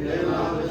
പിതാവേ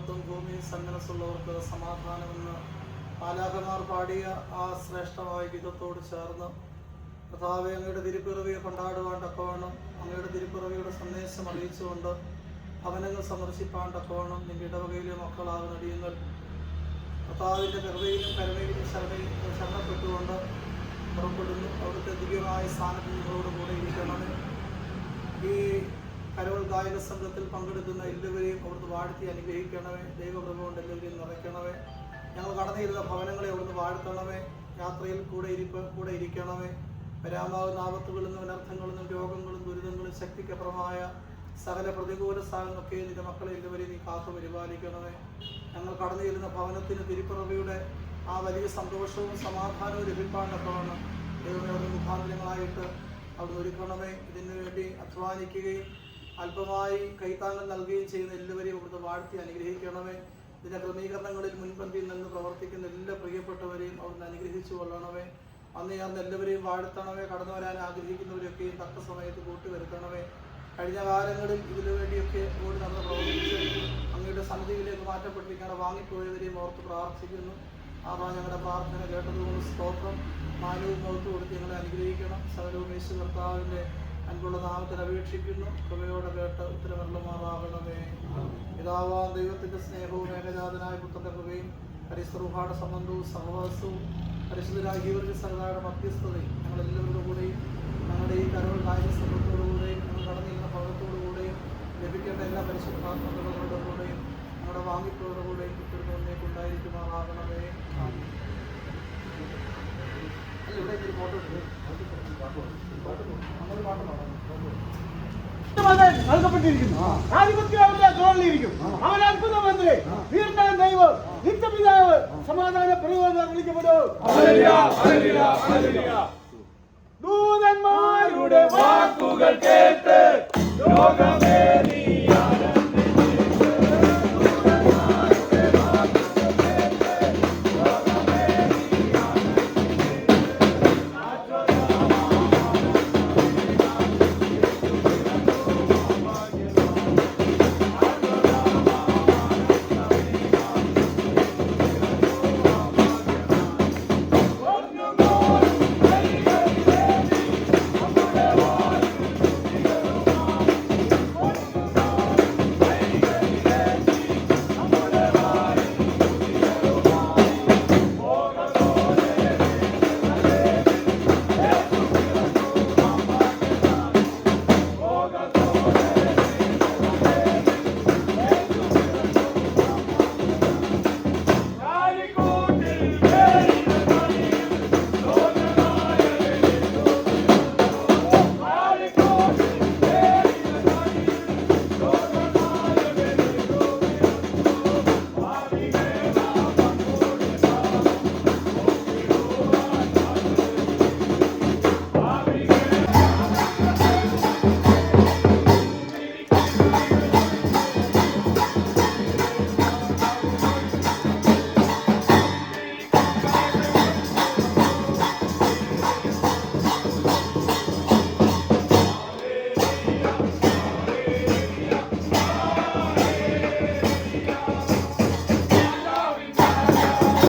മഹത്വം ഭൂമി സന്മനസ്സുള്ളവർക്ക് സമാധാനമെന്ന് പാലാകന്മാർ പാടിയ ആ ശ്രേഷ്ഠമായ ഗീതത്തോട് ചേർന്ന് കഥാവെ അങ്ങയുടെ തിരുപ്പിറവിയെ കൊണ്ടാടുവാൻ തക്കവണ്ണം അങ്ങയുടെ തിരുപ്പിറവിയുടെ സന്ദേശം അറിയിച്ചുകൊണ്ട് ഭവനങ്ങൾ സന്ദർശിപ്പാൻ തക്കവണ്ണം നിന്റെ ഇടവകയിലെ മക്കളാകുന്ന അടിയങ്ങൾ കർത്താവിന്റെ കൃപയിലും കരുണയിലും ശരണയിൽ ശരണപ്പെട്ടുകൊണ്ട് പുറപ്പെടുന്നു. അവിടുത്തെ ദിവ്യമായ സ്ഥാനത്ത് ഇരിക്കണമേ ഈ കരോൾ ഗായക സംഘത്തിൽ പങ്കെടുക്കുന്ന എല്ലാവരെയും അവിടുന്ന് വാഴ്ത്തി അനുഗ്രഹിക്കണമേ. ദൈവകൃപ കൊണ്ട് എല്ലാവരെയും നിറയ്ക്കണമേ. ഞങ്ങൾ കടന്നിരുന്ന ഭവനങ്ങളെ അവിടുന്ന് വാഴ്ത്തണമേ. യാത്രയിൽ കൂടെ ഇരിപ്പ് കൂടെ ഇരിക്കണമേ. വരാമാവുന്ന ആപത്തുകളിൽ നിന്നും രോഗങ്ങളും ദുരിതങ്ങളും ശക്തിക്കപ്പുറമായ സകല പ്രതികൂല സാധനങ്ങളൊക്കെ നിന്റെ മക്കളെ എല്ലാവരെയും നീ കാത്തു പരിപാലിക്കണമേ. ഞങ്ങൾ കടന്നു ചെല്ലുന്ന ഭവനത്തിന് തിരുപ്പിറവിയുടെ ആ വലിയ സന്തോഷവും സമാധാനവും ലഭിപ്പാണ്ടൊക്കെയാണ് ദൈവമേ അവിടെ മുഖാന്തരങ്ങളായിട്ട് അവിടെ ഒരുക്കണമേ. ഇതിനു വേണ്ടി അധ്വാനിക്കുകയും അല്പമായി കൈത്താങ്ങൽ നൽകുകയും ചെയ്യുന്ന എല്ലാവരെയും അവിടുത്തെ വാഴ്ത്തി അനുഗ്രഹിക്കണമേ. ഇതിന്റെ ക്രമീകരണങ്ങളിൽ മുൻപന്തിയിൽ നിന്ന് പ്രവർത്തിക്കുന്ന എല്ലാ പ്രിയപ്പെട്ടവരെയും അവിടുന്ന് അനുഗ്രഹിച്ചു കൊള്ളണമേ. അന്ന് ഞാൻ എല്ലാവരെയും വാഴ്ത്തണമേ. കടന്നു വരാൻ ആഗ്രഹിക്കുന്നവരെയൊക്കെയും തക്ക സമയത്ത് കൂട്ടിവരുത്തണമേ കഴിഞ്ഞ കാലങ്ങളിൽ ഇതിനു വേണ്ടിയൊക്കെ ഓടി നമ്മൾ പ്രവർത്തിച്ച് അങ്ങയുടെ സമിതിയിലേക്ക് മാറ്റപ്പെട്ടിരിക്കുന്ന വാങ്ങിപ്പോയവരെയും ഓർത്ത് പ്രാർത്ഥിക്കുന്നു. ആവാ ഞങ്ങളുടെ പ്രാർത്ഥന കേട്ടതുകൊണ്ട് സ്തോത്രം. മാനവും മൗത്ത് കൊടുത്ത് ഞങ്ങളെ അനുഗ്രഹിക്കണം. സകലവും യേശു കർത്താവിന്റെ അൻപുള്ള നാമത്തിൽ അപേക്ഷിക്കുന്നു. കൃപയോടെ കേട്ട് ഉത്തരവെള്ളമാറാകണമേ പിതാവാ ദൈവത്തിന്റെ സ്നേഹവും ഏകജാതനായ പുത്രന്റെ കൃപയും പരിസ്രൂഹാട സംബന്ധവും സഹവാസവും പരിശുദ്ധരാഹിയവർക്ക് സഹതാരുടെ മധ്യസ്ഥതയും ഞങ്ങളെല്ലാവരുടെ കൂടെയും ഞങ്ങളുടെ ഈ കരവൾ കായിക സംഘത്തോടുകൂടെയും ഞങ്ങൾ കടന്നിരുന്ന ഭവനത്തോടുകൂടെയും ലഭിക്കേണ്ട എല്ലാ പരിശുദ്ധാത്മകളുടെ കൂടെയും ഞങ്ങളുടെ വാങ്ങിപ്പോയുടെ കൂടെയും കുട്ടികളുടെ ഉണ്ടായിരിക്കുമാറാകണമേ നൽകപ്പെട്ടിരിക്കുന്നു ആധിപത്യം അവന്റെ തോളിലിരിക്കും അവൻ അത്ഭുത മന്ത്രി വീരനായ ദൈവം നിത്യപിതാവ് സമാധാന പ്രയോജനം വിളിക്കപ്പെടും ദൂതന്മാരുടെ വാക്കുകൾ കേട്ട്